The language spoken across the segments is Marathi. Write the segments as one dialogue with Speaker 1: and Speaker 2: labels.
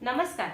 Speaker 1: नमस्कार.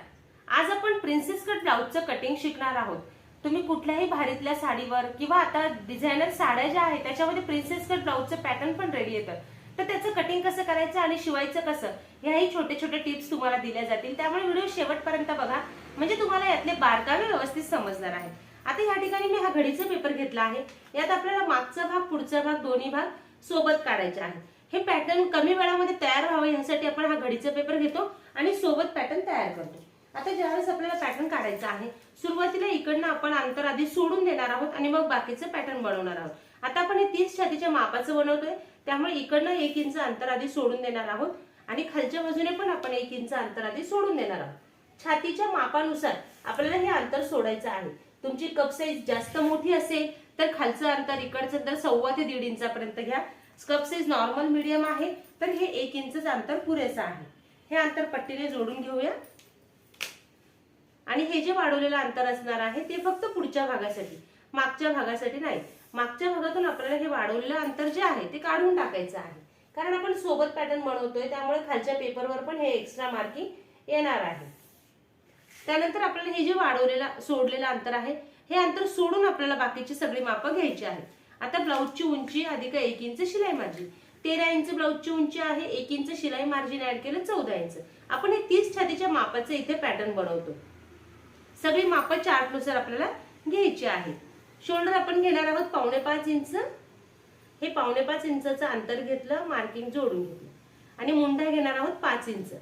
Speaker 1: आज आपण प्रिन्सेस कट ब्लाऊजचं कटिंग शिकणार आहोत. तुम्ही कुठल्याही भारीतल्या साडीवर किंवा आता डिझायनर साड्या ज्या आहेत त्याच्यामध्ये प्रिन्सेस कट ब्लाऊजचं पॅटर्न पण रेडी येतं. तर त्याचं कटिंग कसं करायचं आणि शिवायचं कसं ह्याही छोटे छोटे टिप्स तुम्हाला दिल्या जातील. त्यामुळे व्हिडिओ शेवटपर्यंत बघा. म्हणजे तुम्हाला यातले बारकावे व्यवस्थित समजणार आहेत आता या ठिकाणी मी हा घडीचा पेपर घेतला आहे. यात आपल्याला मागचा भाग पुढचा भाग दोन्ही भाग सोबत काढायचे आहेत. हे पॅटर्न कमी वेळामध्ये तयार व्हावं यासाठी आपण हा घडीचा पेपर घेतो आणि सोबत पॅटर्न तयार करतो. आता ज्यावेळेस आपल्याला पॅटर्न काढायचा आहे सुरुवातीला इकडनं आपण अंतर आधी सोडून देणार आहोत आणि मग बाकीचं पॅटर्न बनवणार आहोत. आता आपण हे तीस छातीच्या मापाचं बनवतोय त्यामुळे इकडनं एक इंच अंतर आधी सोडून देणार आहोत आणि खालच्या बाजूने पण आपण एक इंच अंतर आधी सोडून देणार आहोत. छातीच्या मापानुसार आपल्याला हे अंतर सोडायचं आहे. तुमची कप साईज जास्त मोठी असेल तर खालचं अंतर इकडचं तर सव्वा ते दीड इंचापर्यंत घ्या. कप साईज नॉर्मल मीडियम आहे तर हे एक इंचच अंतर पुरेसं आहे. हे अंतर पट्टीने जोडून घेऊया. आणि हे जे वाढवलेलं अंतर असणार आहे ते फक्त पुढच्या भागासाठी मागच्या भागासाठी नाही. मागच्या भागातून आपल्याला हे वाढवलेलं अंतर जे आहे ते काढून टाकायचं आहे. कारण आपण सोबत पॅटर्न बनवतोय त्यामुळे खालच्या पेपरवर पण हे एक्स्ट्रा मार्किंग येणार आहे. त्यानंतर आपल्याला हे जे वाढवलेलं सोडलेलं अंतर आहे हे अंतर सोडून आपल्याला बाकीची सगळी मापं घ्यायची आहेत. आता ब्लाऊजची उंची अधिक एक इंच शिलाई मार्जिन. तेरा इंच ब्लाऊजची उंची आहे एक इंच शिलाई मार्जिन ऍड केलं चौदा इंच. आपण हे तीस छातीच्या मापाचं इथे पॅटर्न बनवतो. सगळी मापं चार्टनुसार आपल्याला घ्यायची आहे शोल्डर आपण घेणार आहोत पावणे पाच इंच. हे पावणे पाच इंचाचं अंतर घेतलं मार्किंग जोडून घेतलं. आणि मुंडा घेणार आहोत पाच इंच.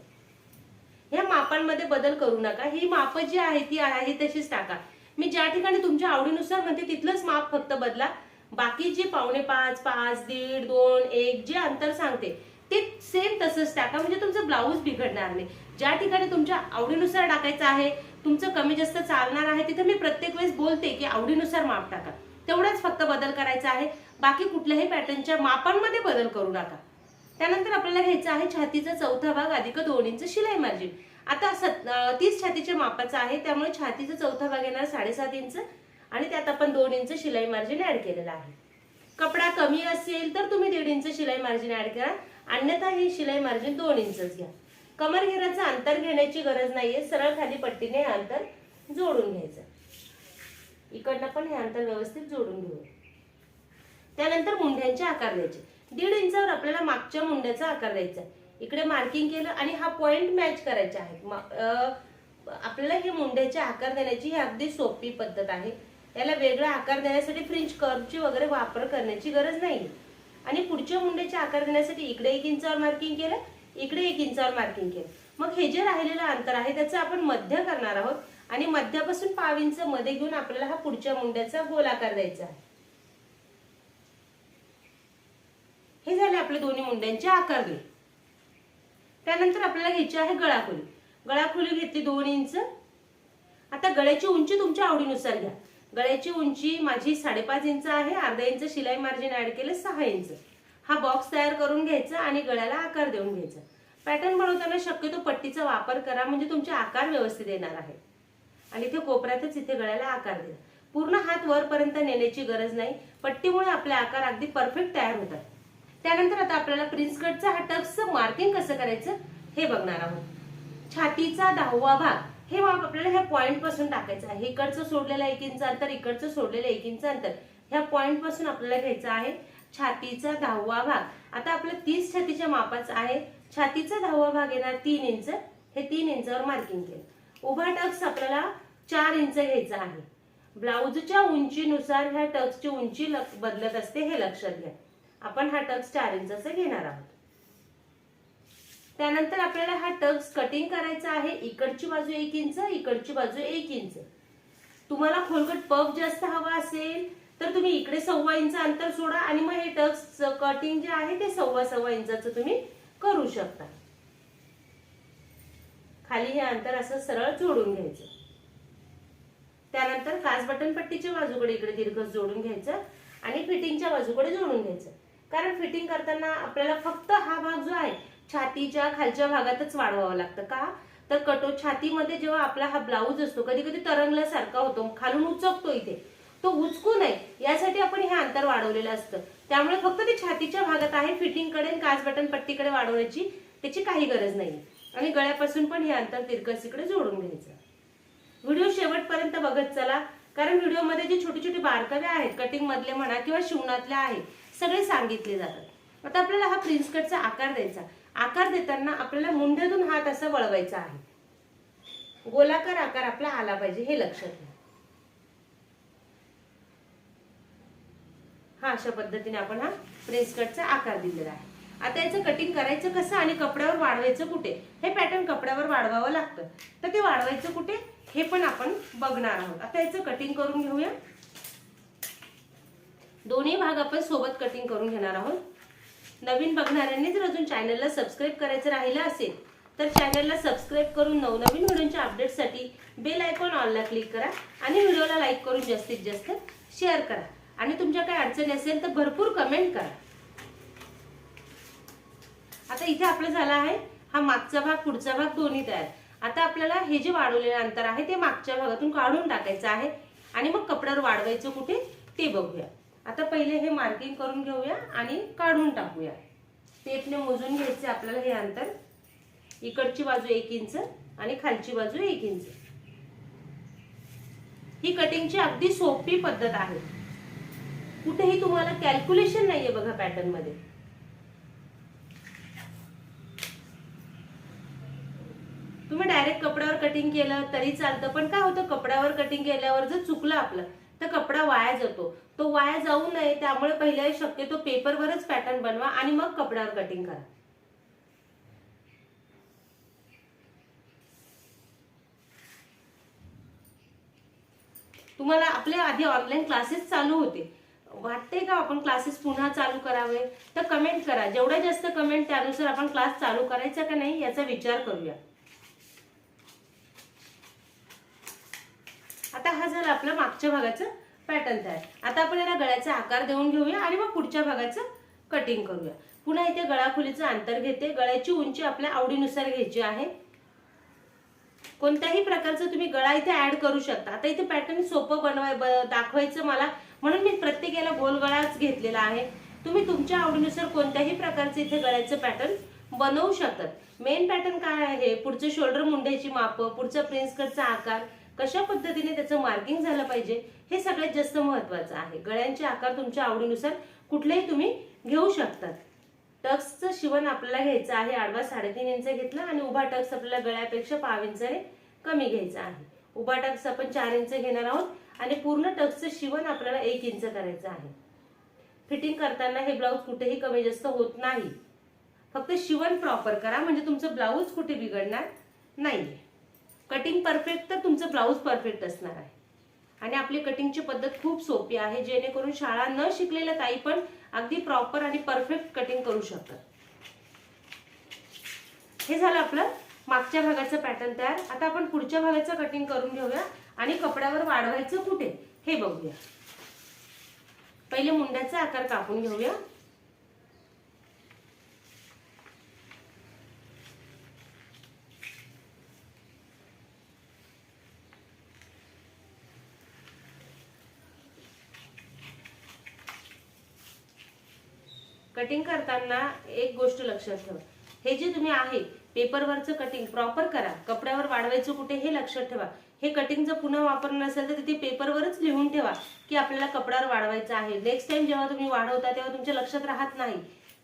Speaker 1: ह्या मापांमध्ये बदल करू नका. ही माप जी आहे ती आहे तशीच टाका. मी ज्या ठिकाणी तुमच्या आवडीनुसार म्हणते तिथलंच माप फक्त बदला. बाकी जे पावणे पाच पाच दीड दोन एक जे अंतर सांगते ते सेम तसंच टाका. म्हणजे तुमचं ब्लाऊज बिघडणार नाही. ज्या ठिकाणी तुमच्या आवडीनुसार टाकायचं आहे तुमचं कमी जास्त चालणार आहे तिथे मी प्रत्येक वेळेस बोलते की आवडीनुसार माप टाका. तेवढाच फक्त बदल करायचा आहे. बाकी कुठल्याही पॅटर्नच्या मापांमध्ये बदल करू नका. त्यानंतर आपल्याला घ्यायचं आहे छातीचा चौथा भाग अधिक दोन इंच शिलाई मार्जिन. आता सत तीस छातीच्या मापाचा आहे त्यामुळे छातीचा चौथा भाग येणार साडेसात इंच आणि त्यात आपण दोन इंच शिलाई मार्जिन ऍड केलेलं आहे. कपडा कमी असेल तर तुम्ही दीड इंच शिलाई मार्जिन ऍड करा. अन्यथा हे शिलाई मार्जिन दोन इंचच घ्या. कमर घेराचं अंतर घेण्याची गरज नाहीये सरळ खाली पट्टीने हे अंतर जोडून घ्यायचं. इकडनं पण हे अंतर व्यवस्थित जोडून घेऊया. त्यानंतर मुंड्यांचे आकार द्यायचे. दीड इंचावर आपल्याला मागच्या मुंड्याचा आकार द्यायचा आहे. इकडे मार्किंग केलं आणि हा पॉइंट मॅच करायचा आहे. आपल्याला हे मुंड्याचे आकार देण्याची ही अगदी सोपी पद्धत आहे. याला वेगळा आकार देण्यासाठी फ्रिंच कर्वची वगैरे वापर करण्याची गरज नाही आणि पुढच्या मुंड्याचे आकार देण्यासाठी इकडे एक इंचावर मार्किंग केलं इकडे एक इंचावर मार्किंग केलं. मग हे जे राहिलेलं अंतर आहे त्याचं आपण मध्य करणार आहोत. आणि मध्यापासून पाव इंच मध्ये घेऊन आपल्याला हा पुढच्या मुंड्याचा गोल आकार द्यायचा आहे. आपले दोन्ही मुंड्यांचे आकार त्यानंतर आपल्याला घ्यायची आहे गळाखोली. गळाखोली घेतली दोन इंच. आता गळ्याची उंची तुमच्या आवडीनुसार घ्या. गळ्याची उंची माझी साडेपाच इंच आहे अर्धा इंच शिलाई मार्जिन ऍड केलं सहा इंच. हा बॉक्स तयार करून घ्यायचा आणि गळ्याला आकार देऊन घ्यायचा. पॅटर्न बनवताना शक्यतो पट्टीचा वापर करा म्हणजे तुमचे आकार व्यवस्थित येणार आहे. आणि इथे कोपऱ्यातच इथे गळ्याला आकार द्या. पूर्ण हात वरपर्यंत नेण्याची गरज नाही. पट्टीमुळे आपले आकार अगदी परफेक्ट तयार होतात. त्यानंतर आता आपल्याला प्रिन्स कटचा हा टक्सचं मार्किंग कसं करायचं हे बघणार आहोत. छातीचा दहावा भाग हे माप आपल्याला ह्या पॉइंटपासून टाकायचं आहे. इकडचं सोडलेलं एक इंच अंतर इकडचं सोडलेलं एक इंच अंतर. ह्या पॉइंटपासून आपल्याला घ्यायचं आहे छातीचा दहावा भाग. आता आपलं तीस छातीच्या मापाचं आहे. छातीचा दहावा भाग येणार तीन इंच. हे तीन इंचावर मार्किंग केलं. उभा टक्स आपल्याला चार इंच घ्यायचा आहे. ब्लाऊजच्या उंचीनुसार ह्या टक्सची उंची बदलत असते हे लक्षात घ्या. आपण हा टक्स चार इंचाचा घेणार आहोत. त्यानंतर आपल्याला हा टक्स कटिंग करायचा आहे. इकडची बाजू एक इंच इकडची बाजू एक इंच. तुम्हाला खोलकट पफ जास्त हवा असेल तर तुम्ही इकडे सव्वा इंच अंतर सोडा आणि मग हे टक्स कटिंग जे आहे ते सव्वा सव्वा इंचाचं तुम्ही करू शकता. खाली हे अंतर असं सरळ जोडून घ्यायचं. त्यानंतर काच बटन पट्टीच्या बाजूकडे इकडे दीर्घ जोडून घ्यायचं आणि फिटिंगच्या बाजूकडे जोडून घ्यायचं. कारण फिटिंग करताना आपल्याला फक्त हा भाग जो आहे छातीच्या खालच्या भागातच वाढवावा लागतं. का? तर कटो छातीमध्ये जेव्हा आपला हा ब्लाऊज असतो कधी कधी तरंगल्यासारखा होतो खालून उचकतो इथे. तो उचकू नये यासाठी आपण हे अंतर वाढवलेलं असतं. त्यामुळे फक्त ते छातीच्या भागात आहे फिटिंगकडे आणि काच बटन पट्टीकडे वाढवण्याची त्याची काही गरज नाही आणि गळ्यापासून पण हे अंतर तिरकसीकडे जोडून घ्यायचं. व्हिडिओ शेवटपर्यंत बघत चला कारण व्हिडिओमध्ये जे छोटे छोटे बारकावे आहेत कटिंग मधले म्हणा किंवा शिवणातले आहेत सगळे सांगितले जातात. आता आपल्याला हा प्रिन्स कटचा आकार द्यायचा. आकार देताना आपल्याला मुंड्यातून हात असा वळवायचा आहे. गोलाकार आकार आपला आला पाहिजे हे लक्षात घ्या. हा अशा पद्धतीने आपण हा प्रेस कटचा आकार दिलेला आहे. आता याचं कटिंग करायचं कसं आणि कपड्यावर वाढवायचं कुठे? हे पॅटर्न कपड्यावर वाढवावं लागतं. तर ते वाढवायचं कुठे? हे पण आपण बघणार आहोत. आता याचं कटिंग करून घेऊया. दोन्ही भाग आपण सोबत कटिंग करून घेणार आहोत. नवीन बघणाऱ्यांनी जर अजून चॅनलला सबस्क्राईब करायचं राहिलं असेल तर चॅनलला सबस्क्राईब करून नवनवीन व्हिडिओच्या अपडेटसाठी बेल आयकॉन ऑनला क्लिक करा आणि व्हिडिओला लाईक करून जास्तीत जास्त शेअर करा. आणि तुमच्या काही अडचणी असेल तर भरपूर कमेंट करा. आता इथे आपलं झालं आहे हा मागचा भाग पुढचा भाग दोन्ही तयार. आता आपल्याला हे जे वाढवलेलं अंतर आहे ते मागच्या भागातून काढून टाकायचं आहे. आणि मग कपड्यावर वाढवायचं कुठे ते बघूया. आता पहिले हे मार्किंग करून घेऊया आणि काढून टाकूया. टेपने मोजून घ्यायचे आपल्याला हे अंतर. इकडची बाजू एक इंच आणि खालची बाजू एक इंच. ही कटिंगची अगदी सोपी पद्धत आहे. कुठेही तुम्हाला कॅल्क्युलेशन नाहीये बघा पॅटर्नमध्ये. तुम्ही डायरेक्ट कपड्यावर कटिंग केलं तरी चालतं पण काय होतं कपड्यावर कटिंग केल्यावर जर चुकलं आपलं तर कपडा वाया जातो. तो वाया जाऊ नये त्यामुळे पहिले शक्यतो पेपरवरच पॅटर्न बनवा आणि मग कपड्यावर कटिंग करा. तुम्हाला आपले आधी ऑनलाईन क्लासेस चालू होते. वाटते का आपण क्लासेस पुन्हा चालू करावे? तर कमेंट करा. जेवढ्या जास्त कमेंट त्यानुसार आपण क्लास चालू करायचा का नाही याचा विचार करूया. आता हा झाला आपला मागच्या भागाचं पॅटर्न तयार. आता आपण याला गळ्याचा आकार देऊन घेऊया आणि मग पुढच्या भागाचं कटिंग करूया. पुन्हा इथे गळाखोलीचं अंतर घेते. गळ्याची उंची आपल्या आवडीनुसार घ्यायची आहे. कोणत्याही प्रकारचं तुम्ही गळा इथे ऍड करू शकता. आता इथे पॅटर्न सोपं बनवाय दाखवायचं मला. म्हणून मी प्रत्येकाला गोल गळाच घेतलेला आहे. तुम्ही तुमच्या आवडीनुसार कोणत्याही प्रकारचे इथे गळ्याचं पॅटर्न बनवू शकतात. मेन पॅटर्न काय आहे? पुढचं शोल्डर मुंड्याची माप पुढचा प्रिन्स कटचा आकार कशा पद्धतीने त्याचं मार्किंग झालं पाहिजे हे सगळ्यात जास्त महत्वाचं आहे. गळ्यांचे आकार तुमच्या आवडीनुसार कुठलेही तुम्ही घेऊ शकतात. टक्सचं शिवण आपल्याला घ्यायचं आहे. आडवा साडेतीन इंच घेतला आणि उभा टक्स आपल्याला गळ्यापेक्षा पाव इंचाने कमी घ्यायचा आहे. उभा टक्स आपण चार इंच घेणार आहोत आणि पूर्ण टक्सचं शिवण आपल्याला एक इंच करायचं आहे. फिटिंग करताना हे ब्लाऊज कुठेही कमी जास्त होत नाही. फक्त शिवण प्रॉपर करा म्हणजे तुमचं ब्लाऊज कुठे बिघडणार नाही कटिंग परफेक्ट तर तुमचं ब्लाऊज परफेक्ट असणार आहे. आणि आपली कटिंगची पद्धत खूप सोपी आहे जेणेकरून शाळा न शिकलेल्या ताई पण अगदी प्रॉपर आणि परफेक्ट कटिंग करू शकतात. हे झालं आपलं मागच्या भागाचं पॅटर्न तयार. आता आपण पुढच्या भागाचं कटिंग करून घेऊया आणि कपड्यावर वाढवायचं कुठे हे बघूया. पहिले मुंड्याचा आकार कापून घेऊया. कटिंग करताना एक गोष्ट लक्षात ठेवा. हे जे तुम्ही आहे पेपरवरचं कटिंग प्रॉपर करा. कपड्यावर वाढवायचं कुठे हे लक्षात ठेवा. हे कटिंग जर पुन्हा वापरणं नसेल तर तिथे पेपरवरच लिहून ठेवा की आपल्याला कपड्यावर वाढवायचं आहे. नेक्स्ट टाइम जेव्हा तुम्ही वाढवता तेव्हा तुमच्या लक्षात राहत नाही.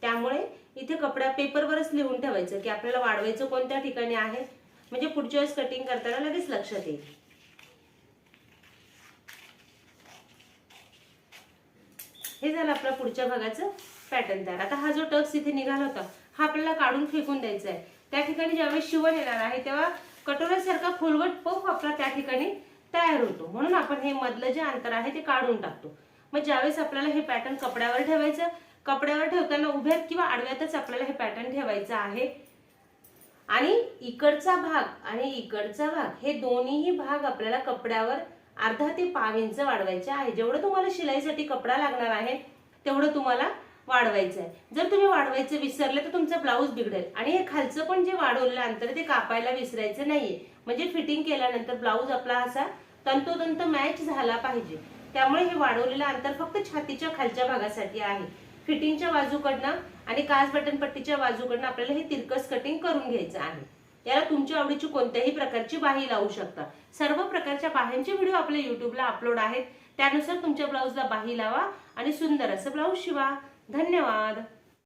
Speaker 1: त्यामुळे इथे कपड्या पेपरवरच लिहून ठेवायचं की आपल्याला वाढवायचं कोणत्या ठिकाणी आहे? म्हणजे पुढच्या वेळेस कटिंग करताना लगेच लक्षात येईल. हे झालं आपल्या पुढच्या भागाचं पॅटर्न तयार आता हा जो टक्स इथे निघाला होता हा आपल्याला काढून फेकून द्यायचा आहे त्या ठिकाणी ज्यावेळेस शिवण येणार आहे तेव्हा कटोऱ्यासारखा खोलवट पफ आपला त्या ठिकाणी तयार होतो. म्हणून आपण हे मधलं जे अंतर आहे ते काढून टाकतो. मग ज्यावेळेस आपल्याला हे पॅटर्न कपड्यावर ठेवायचं कपड्यावर ठेवताना उभ्यात किंवा आडव्यातच आपल्याला हे पॅटर्न ठेवायचं आहे. आणि इकडचा भाग आणि इकडचा भाग हे दोन्हीही भाग आपल्याला कपड्यावर अर्धा ते पाव इंच वाढवायचे आहे. जेवढं तुम्हाला शिलाईसाठी कपडा लागणार आहे तेवढं तुम्हाला वाढवायचं आहे जर तुम्ही वाढवायचं विसरले तर तुमचा ब्लाऊज बिघडेल. आणि हे खालचं पण जे वाढवलं अंतर ते कापायला विसरायचं नाहीये. म्हणजे फिटिंग केल्यानंतर ब्लाऊज आपला असा तंतोतंत मॅच झाला पाहिजे. त्यामुळे हे वाढवलेलं अंतर फक्त छातीच्या खालच्या भागासाठी आहे. फिटिंगच्या बाजूकडनं आणि काच बटन पट्टीच्या बाजूकडनं आपल्याला हे तिरकस कटिंग करून घ्यायचं आहे. याला तुमच्या आवडीची कोणत्याही प्रकारची बाही लावू शकता. सर्व प्रकारच्या बाह्यांचे व्हिडिओ आपल्या युट्यूबला अपलोड आहेत. त्यानुसार तुमच्या ब्लाऊजला बाही लावा आणि सुंदर असं ब्लाऊज शिवा. धन्यवाद.